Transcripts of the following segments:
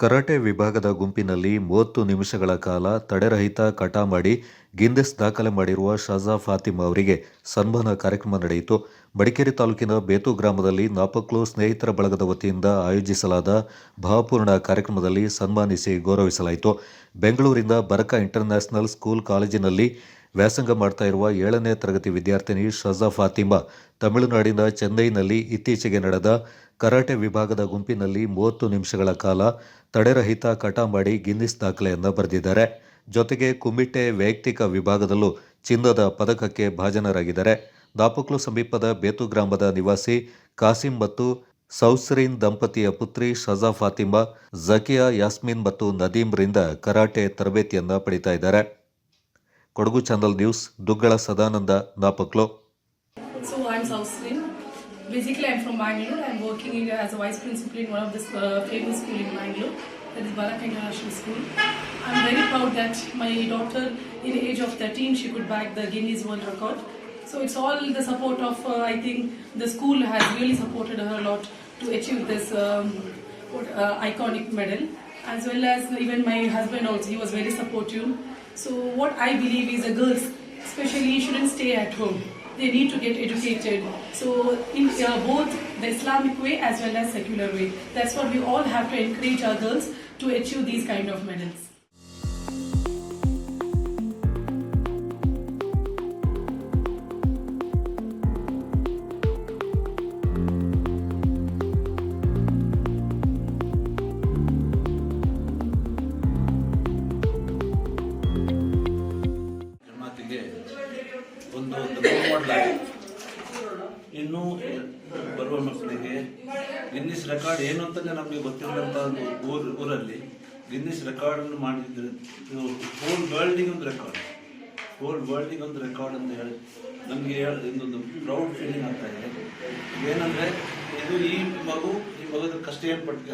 Karate ವಿಭಾಗದ ಗುಂಪಿನಲ್ಲಿ ಮೂವತ್ತು ನಿಮಿಷಗಳ ಕಾಲ ತಡೆರಹಿತ ಕಟ ಮಾಡಿ ಗಿನ್ನೆಸ್ ದಾಖಲೆ ಮಾಡಿರುವ ಶಾಜಾ ಫಾತಿಮ್ ಅವರಿಗೆ ಸನ್ಮಾನ ಕಾರ್ಯಕ್ರಮ ನಡೆಯಿತು. ಮಡಿಕೇರಿ ತಾಲೂಕಿನ ಬೇತು ಗ್ರಾಮದಲ್ಲಿ ನಾಪಕ್ಲು ಸ್ನೇಹಿತರ ಬಳಗದ ವತಿಯಿಂದ ಆಯೋಜಿಸಲಾದ ಭಾವಪೂರ್ಣ ಕಾರ್ಯಕ್ರಮದಲ್ಲಿ ಸನ್ಮಾನಿಸಿ ಗೌರವಿಸಲಾಯಿತು. ಬೆಂಗಳೂರಿನ ಬರಕ ಇಂಟರ್ನ್ಯಾಷನಲ್ ಸ್ಕೂಲ್ ಕಾಲೇಜಿನಲ್ಲಿ ವ್ಯಾಸಂಗ ಮಾಡ್ತಾ ಇರುವ ಏಳನೇ ತರಗತಿ ವಿದ್ಯಾರ್ಥಿನಿ ಶಜಾ ಫಾತಿಮಾ ತಮಿಳುನಾಡಿನ ಚೆನ್ನೈನಲ್ಲಿ ಇತ್ತೀಚೆಗೆ ನಡೆದ ಕರಾಟೆ ವಿಭಾಗದ ಗುಂಪಿನಲ್ಲಿ ಮೂವತ್ತು ನಿಮಿಷಗಳ ಕಾಲ ತಡೆರಹಿತ ಕಟ ಮಾಡಿ ಗಿನ್ನಿಸ್ ದಾಖಲೆಯನ್ನು ಬರೆದಿದ್ದಾರೆ. ಜೊತೆಗೆ ಕುಂಬಿಟ್ಟೆ ವೈಯಕ್ತಿಕ ವಿಭಾಗದಲ್ಲೂ ಚಿನ್ನದ ಪದಕಕ್ಕೆ ಭಾಜನರಾಗಿದ್ದಾರೆ. ದಾಪಕ್ಲು ಸಮೀಪದ ಬೇತು ಗ್ರಾಮದ ನಿವಾಸಿ ಕಾಸಿಂ ಮತ್ತು ಸೌಸ್ರೀನ್ ದಂಪತಿಯ ಪುತ್ರಿ ಶಜಾ ಫಾತಿಮಾ ಝಕಿಯಾ ಯಾಸ್ಮಿನ್ ಮತ್ತು ನದೀಮ್ರಿಂದ ಕರಾಟೆ ತರಬೇತಿಯನ್ನು ಪಡಿತಾ ಇದ್ದಾರೆ. Kodagu channel news, Duggala Sadananda Napoklu. Basically, I'm from Bangalore. I'm working in, as a vice principal in one of the uh, famous school in Bangalore, that is Baraka International School. I'm very proud that my daughter, in the age of 13, she could back the Guinness World Record. So it's all the support of, uh, I think, the school has really supported her a lot to achieve this um, uh, iconic medal. As well as even my husband also, he was very supportive. So what I believe is the girls, especially, shouldn't stay at home they need to get educated. So in uh, both the Islamic way as well as secular way. That's what we all have to encourage our girls to achieve these kind of medals. ಒಂದು ಒಂದು role model ಆಗಿದೆ ಇನ್ನು ಬರುವ ಮಕ್ಕಳಿಗೆ Guinness record ಏನು ಅಂತ ನಮಗೆ ಗೊತ್ತಿಲ್ಲದಂಥ ಒಂದು ಊರು, ಊರಲ್ಲಿ ಗಿನ್ನಿಸ್ ರೆಕಾರ್ಡನ್ನು ಮಾಡಿದ್ರೆ ಇದು ಹೋಲ್ ವರ್ಲ್ಡಿಗೆ ಒಂದು ರೆಕಾರ್ಡ್ ಹೋಲ್ ವರ್ಲ್ಡಿಗೆ ಒಂದು ರೆಕಾರ್ಡ್ ಅಂತ ಹೇಳಿ ನಮಗೆ ಇದೊಂದು ಪ್ರೌಡ್ ಫೀಲಿಂಗ್ ಆಗ್ತಾ ಇದೆ. ಏನಂದರೆ ಇದು ಈ ಮಗು, ಈ ಮಗದ ಕಷ್ಟ ಏನು ಪಟ್ಟ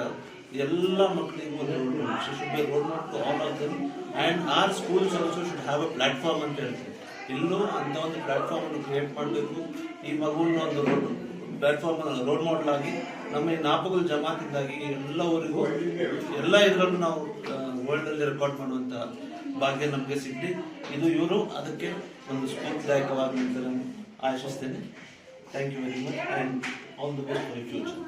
ಎಲ್ಲ ಮಕ್ಕಳಿಗೂ role should be role model to all of them and our schools also should have a platform ಅಂತ ಹೇಳ್ತೀವಿ. ಇಲ್ಲೂ ಅಂತ ಒಂದು ಪ್ಲಾಟ್ಫಾರ್ಮ್ ಕ್ರಿಯೇಟ್ ಮಾಡಬೇಕು. ಈ ಮಗುವಿನ ಒಂದು ರೋಡ್ ಪ್ಲಾಟ್ಫಾರ್ಮ್ ರೋಡ್ ಮಾಡೆಲ್ ಆಗಿ, ನಮ್ಮ ಈ ನಾಪಗಲ್ ಜಮಾತಿಂದಾಗಿ ಎಲ್ಲ ಊರಿಗೂ, ಎಲ್ಲ ಇದರಲ್ಲೂ ನಾವು ವರ್ಲ್ಡ್ ಅಲ್ಲಿ ರೆಕಾರ್ಡ್ ಮಾಡುವಂತ ಭಾಗ್ಯ ನಮಗೆ ಸಿಗಲಿ ಇದು ಇವರು ಅದಕ್ಕೆ ಒಂದು ಸ್ಫೂರ್ತಿದಾಯಕವಾಗಿ ಅಂತ ನಾನು ಆಶಿಸ್ತೇನೆ thank you very much and all the best for future